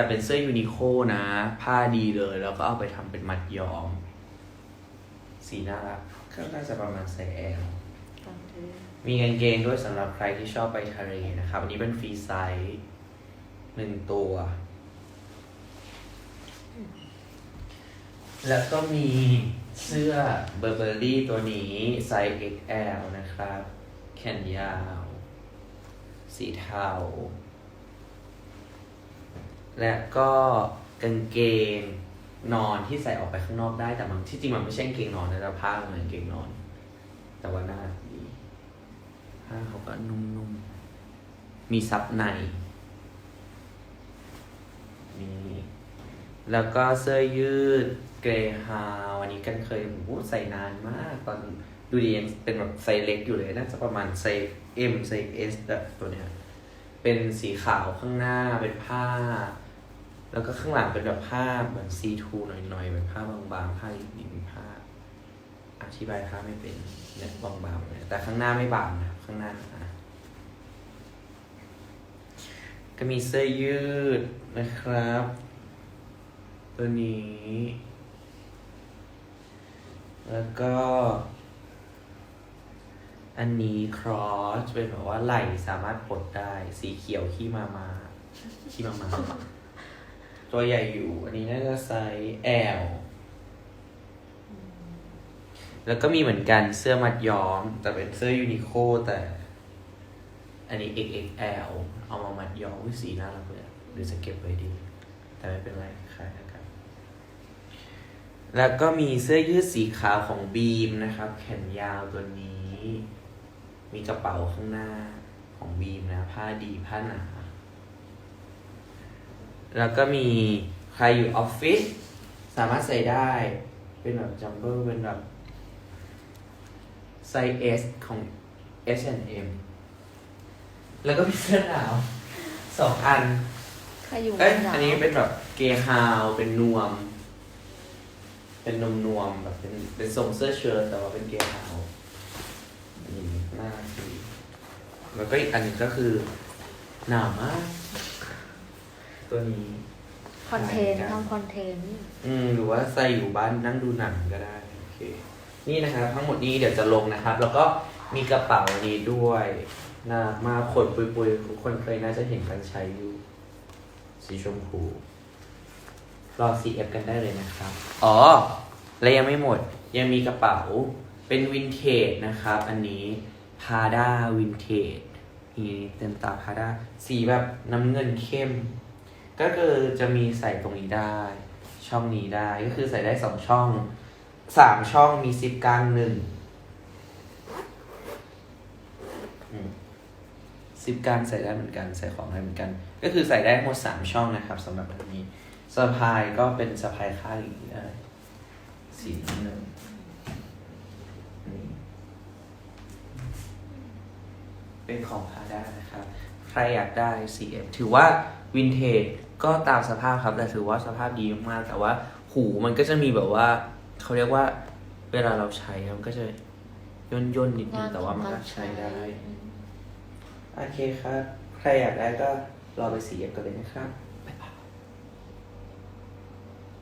แต่เป็นเสื้อยูนิโคนะ ผ้าดีเลย แล้วก็เอาไปทำเป็นมัดย้อม สีน่ารักก็น่าจะประมาณไซส์ L มีกางเกงด้วยสำหรับใครที่ชอบไปทะเลนะครับ อันนี้เป็นฟรีไซส์หนึ่งตัว แล้วก็มีเสื้อเบอร์เบอรี่ตัวนี้ไซส์ XL นะครับ แขนยาว สีเทา และก็กางเกงนอนที่ใส่ออกไปข้างนอกได้แต่มันที่จริงมันไม่ใช่กางเกงนอนนะแต่ผ้ามันเหมือนกางเกงนอน แต่ว่าน่าดีผ้าเขาก็นุ่มๆ มีซับในนี่แล้วก็เสื้อยืดเกรฮาวอันนี้กันเคยโอ้ใส่นานมาก ตอนดูดียังเป็นแบบไซส์เล็กอยู่เลยน่าจะประมาณไซส์ M ไซส์ S แบบตัวเนี้ย เป็นสีขาวข้างหน้าเป็นผ้า แล้วก็ข้างหลังเป็นแบบผ้าเหมือนซีทูหน่อยๆเป็นผ้าบางๆผ้าลินผ้า อธิบายผ้าไม่เป็นเนี่ยบางๆเลยแต่ข้างหน้าไม่บางนะข้างหน้านะก็มีเสื้อยืดนะครับ ตัวนี้ แล้วก็ อันนี้ครอสเป็นแบบว่าไหล่สามารถปลดได้ สีเขียวขี้มามาขี้มามา ตัวใหญ่อยู่ อันนี้น่าจะไซส์ L แล้วก็มีเหมือนกันเสื้อมัดย้อม แต่เป็นเสื้อยูนิโคแต่ อันนี้ XXL เอามามัดย้อมสีน่ารักเลยหรือจะเก็บไว้ดี แต่ไม่เป็นไรคล้ายกันแล้วก็มีเสื้อยืดสีขาวของบีมนะครับ แขนยาวตัวนี้ มีกระเป๋าข้างหน้าของบีมนะ ผ้าดีผ้าหนา แล้วก็มีใครอยู่ออฟฟิศสามารถใส่ได้ เป็นแบบจัมเบอร์เป็นแบบไซส์ S ของ H&M แล้วก็มีเสื้อหนาวสองอันใครอยู่เอ้ยหนาวอันนี้เป็นแบบเกย์ฮาวเป็นนวม เป็นนมนวมๆแบบเป็นเป็นทรงเสื้อเชิ้ตแต่ว่าเป็นเกย์ฮาว นี่น่ารักดีแล้วก็อีกอันหนึงก็คือ หนาวมากตัวนี้คอนเทนต์ทำคอนเทนต์ อืมหรือว่าใส่อยู่บ้านนั่งดูหนังก็ได้โอเค นี่นะครับ ทั้งหมดนี้เดี๋ยวจะลงนะครับ แล้วก็มีกระเป๋าอันนี้ด้วยนะมาขนปุยๆทุกคนเคยน่าจะเห็นกันใช้อยู่ สีชมพูรอ CF กันได้เลยนะครับ อ๋อ และยังไม่หมดยังมีกระเป๋าเป็นวินเทจนะครับ อันนี้ พาด้าวินเทจนี่เต็มตาพาด้าสีแบบน้ำเงินเข้ม ก็คือจะมีใส่ตรงนี้ได้ ช่องนี้ได้ก็คือใส่ได้สองช่องสามช่องมีซิปกลางหนึ่งซิปกลางใส่ได้เหมือนกัน ใส่ของได้เหมือนกัน ก็คือใส่ได้ทั้งหมดสามช่องนะครับสำหรับแบบนี้สะพายก็เป็นสะพายข้างอย่างนี้ได้สีน้ำเงินนี่ เป็นของพาด้านะครับ ใครอยากได้ CF ถือว่าวินเทจก็ตามสภาพครับ แต่ถือว่าสภาพดีมากๆแต่ว่าหูมันก็จะมีแบบว่า เขาเรียกว่าเวลาเราใช้อะมันก็จะย่นย่นๆนิดนึงแต่ว่ามันก็ใช้ได้ โอเคครับ ใครอยากได้ก็รอไป CF กันเลยนะครับ